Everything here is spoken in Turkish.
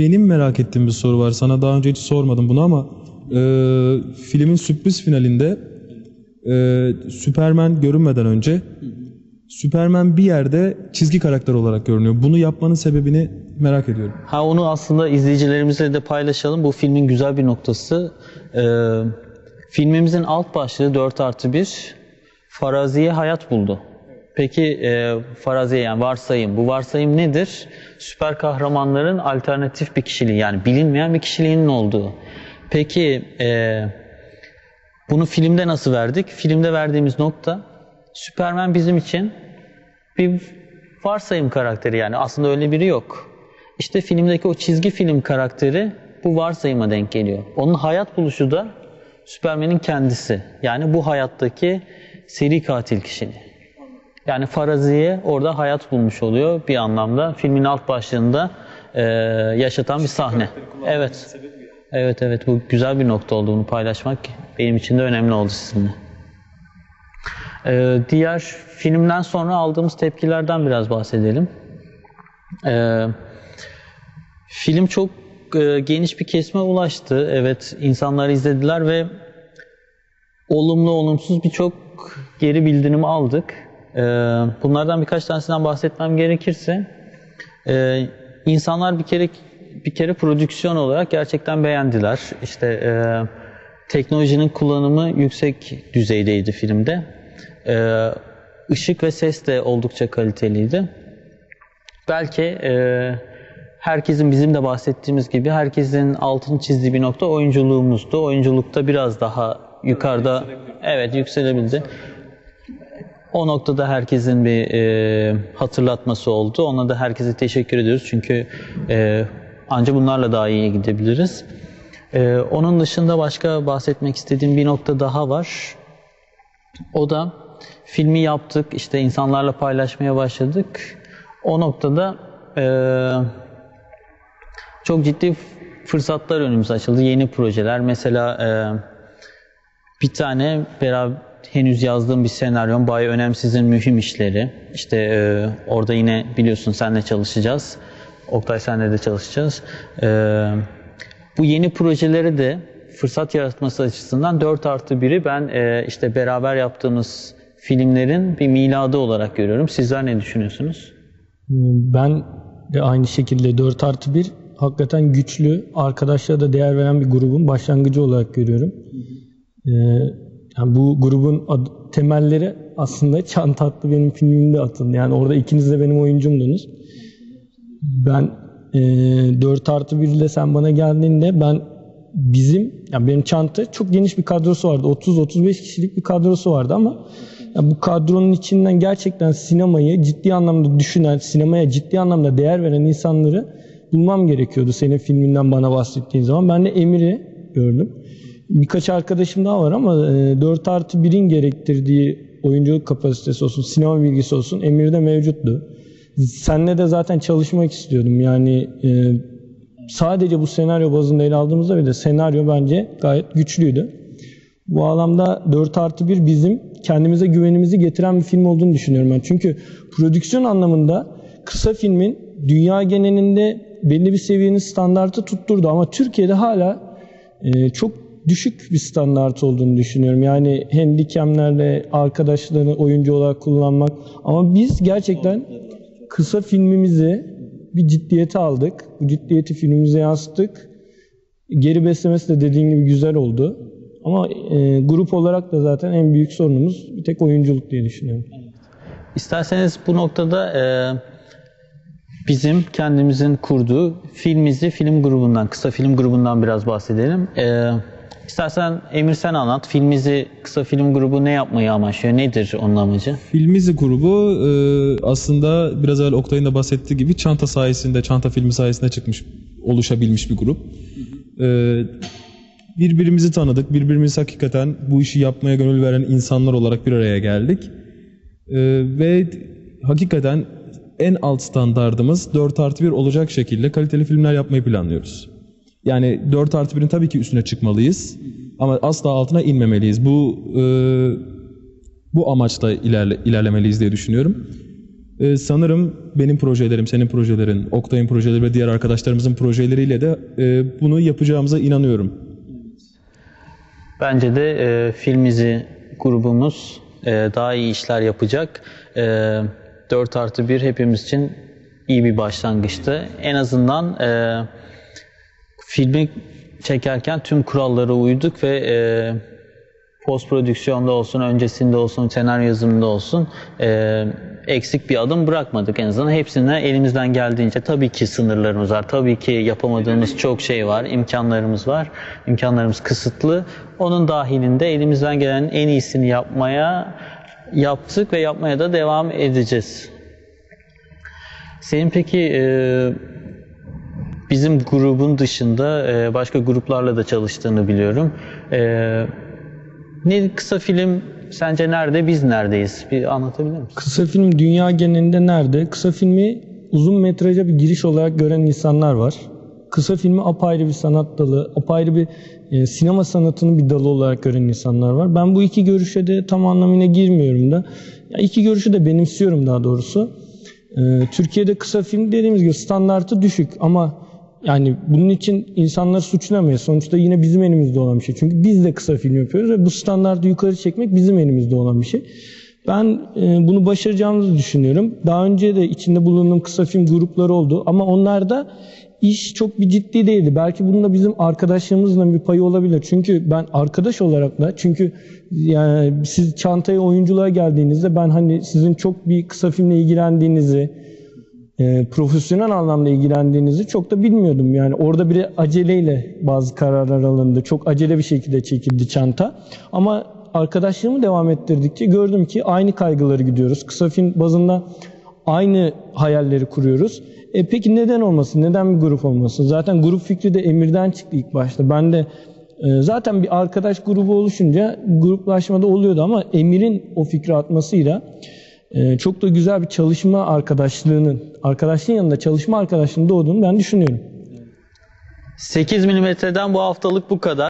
benim merak ettiğim bir soru var. Sana daha önce hiç sormadım bunu ama e, filmin sürpriz finalinde e, Superman görünmeden önce Superman bir yerde çizgi karakter olarak görünüyor. Bunu yapmanın sebebini merak ediyorum. Ha onu aslında izleyicilerimizle de paylaşalım. Bu filmin güzel bir noktası. Ee, filmimizin alt başlığı 4 artı 1 faraziye hayat buldu. Peki e, faraziye yani varsayım. Bu varsayım nedir? Süper kahramanların alternatif bir kişiliği yani bilinmeyen bir kişiliğinin olduğu. Peki e, bunu filmde nasıl verdik? Filmde verdiğimiz nokta Superman bizim için bir varsayım karakteri yani aslında öyle biri yok. İşte filmdeki o çizgi film karakteri bu varsayıma denk geliyor. Onun hayat buluşu da Superman'in kendisi. Yani bu hayattaki seri katil kişiliği. Yani Faraziye orada hayat bulmuş oluyor bir anlamda. Filmin alt başlığında e, yaşatan bir sahne. Evet. Evet evet bu güzel bir nokta oldu bunu paylaşmak benim için de önemli oldu sizinle. Ee, diğer filmden sonra aldığımız tepkilerden biraz bahsedelim. Ee, film çok e, geniş bir kesme ulaştı. Evet insanlar izlediler ve olumlu olumsuz birçok geri bildirim aldık. Ee, bunlardan birkaç tanesinden bahsetmem gerekirse e, insanlar bir kere bir kere prodüksiyon olarak gerçekten beğendiler. İşte e, teknolojinin kullanımı yüksek düzeydeydi filmde. E, ışık ve ses de oldukça kaliteliydi. Belki e, herkesin bizim de bahsettiğimiz gibi herkesin altını çizdiği bir nokta oyunculuğumuzdu. Oyunculukta biraz daha yukarıda evet yükselebildi. O noktada herkesin bir e, hatırlatması oldu. Ona da herkese teşekkür ediyoruz. Çünkü e, ancak bunlarla daha iyi gidebiliriz. E, onun dışında başka bahsetmek istediğim bir nokta daha var. O da filmi yaptık, işte insanlarla paylaşmaya başladık. O noktada e, çok ciddi fırsatlar önümüze açıldı. Yeni projeler. Mesela e, bir tane beraber henüz yazdığım bir senaryom Bay Önemsiz'in mühim işleri. İşte e, orada yine biliyorsun senle çalışacağız. Oktay senle de çalışacağız. E, bu yeni projelere de fırsat yaratması açısından 4 artı 1'i ben e, işte beraber yaptığımız filmlerin bir miladı olarak görüyorum. Sizler ne düşünüyorsunuz? Ben de aynı şekilde 4 artı 1 hakikaten güçlü, arkadaşlara da değer veren bir grubun başlangıcı olarak görüyorum. Ee, yani bu grubun ad- temelleri aslında Çan Tatlı benim filmimde atıldı. Yani orada ikiniz de benim oyuncumdunuz. Ben e, 4 artı 1 ile sen bana geldiğinde ben bizim, yani benim Çanta çok geniş bir kadrosu vardı. 30-35 kişilik bir kadrosu vardı ama yani bu kadronun içinden gerçekten sinemayı ciddi anlamda düşünen, sinemaya ciddi anlamda değer veren insanları bulmam gerekiyordu senin filminden bana bahsettiğin zaman. Ben de Emir'i gördüm. Birkaç arkadaşım daha var ama e, 4 artı 1'in gerektirdiği oyunculuk kapasitesi olsun, sinema bilgisi olsun Emir'de mevcuttu. Seninle de zaten çalışmak istiyordum. Yani e, sadece bu senaryo bazında ele aldığımızda bile senaryo bence gayet güçlüydü. Bu alanda 4 artı 1 bizim kendimize güvenimizi getiren bir film olduğunu düşünüyorum ben. Çünkü prodüksiyon anlamında kısa filmin dünya genelinde belli bir seviyenin standartı tutturdu ama Türkiye'de hala e, çok düşük bir standart olduğunu düşünüyorum. Yani handikemlerle arkadaşlarını oyuncu olarak kullanmak ama biz gerçekten kısa filmimizi bir ciddiyete aldık. Bu ciddiyeti filmimize yansıttık. Geri beslemesi de dediğin gibi güzel oldu. Ama e, grup olarak da zaten en büyük sorunumuz bir tek oyunculuk diye düşünüyorum. İsterseniz bu noktada e, bizim kendimizin kurduğu filmizi film grubundan, kısa film grubundan biraz bahsedelim. E, istersen Emir sen anlat. Filmizi kısa film grubu ne yapmayı amaçlıyor? Nedir onun amacı? Filmizi grubu e, aslında biraz evvel Oktay'ın da bahsettiği gibi çanta sayesinde, çanta filmi sayesinde çıkmış, oluşabilmiş bir grup. E, birbirimizi tanıdık, birbirimizi hakikaten bu işi yapmaya gönül veren insanlar olarak bir araya geldik. E, ve hakikaten en alt standardımız 4 artı 1 olacak şekilde kaliteli filmler yapmayı planlıyoruz. Yani 4 artı 1'in tabii ki üstüne çıkmalıyız ama asla altına inmemeliyiz. Bu e, bu amaçla ilerle, ilerlemeliyiz diye düşünüyorum. Ee, sanırım benim projelerim, senin projelerin, Oktay'ın projeleri ve diğer arkadaşlarımızın projeleriyle de e, bunu yapacağımıza inanıyorum. Bence de e, film izi grubumuz e, daha iyi işler yapacak. E, 4 artı 1 hepimiz için iyi bir başlangıçtı. En azından e, filmi çekerken tüm kurallara uyduk ve e, post prodüksiyonda olsun, öncesinde olsun, senaryo yazımında olsun e, eksik bir adım bırakmadık en azından. Hepsine elimizden geldiğince tabii ki sınırlarımız var. Tabii ki yapamadığımız çok şey var, imkanlarımız var. İmkanlarımız kısıtlı. Onun dahilinde elimizden gelen en iyisini yapmaya yaptık ve yapmaya da devam edeceğiz. Senin peki e, bizim grubun dışında e, başka gruplarla da çalıştığını biliyorum. E, ne kısa film sence nerede, biz neredeyiz? Bir anlatabilir misin? Kısa film dünya genelinde nerede? Kısa filmi uzun metraja bir giriş olarak gören insanlar var. Kısa filmi apayrı bir sanat dalı, apayrı bir e, sinema sanatının bir dalı olarak gören insanlar var. Ben bu iki görüşe de tam anlamıyla girmiyorum da. Ya iki görüşü de benimsiyorum daha doğrusu. E, Türkiye'de kısa film dediğimiz gibi standartı düşük ama yani bunun için insanları suçlamayız. Sonuçta yine bizim elimizde olan bir şey. Çünkü biz de kısa film yapıyoruz ve bu standartı yukarı çekmek bizim elimizde olan bir şey. Ben e, bunu başaracağımızı düşünüyorum. Daha önce de içinde bulunduğum kısa film grupları oldu ama onlarda iş çok bir ciddi değildi. Belki bunun da bizim arkadaşlığımızla bir payı olabilir. Çünkü ben arkadaş olarak da çünkü yani siz çantaya oyunculuğa geldiğinizde ben hani sizin çok bir kısa filmle ilgilendiğinizi, e, profesyonel anlamda ilgilendiğinizi çok da bilmiyordum. Yani orada bir aceleyle bazı kararlar alındı. Çok acele bir şekilde çekildi çanta. Ama arkadaşlığımı devam ettirdikçe gördüm ki aynı kaygıları gidiyoruz. Kısa film bazında aynı hayalleri kuruyoruz. E peki neden olmasın? Neden bir grup olmasın? Zaten grup fikri de Emir'den çıktı ilk başta. Ben de e, zaten bir arkadaş grubu oluşunca gruplaşmada oluyordu ama Emir'in o fikri atmasıyla çok da güzel bir çalışma arkadaşlığının, arkadaşlığın yanında çalışma arkadaşlığının doğduğunu ben düşünüyorum. 8 milimetreden bu haftalık bu kadar.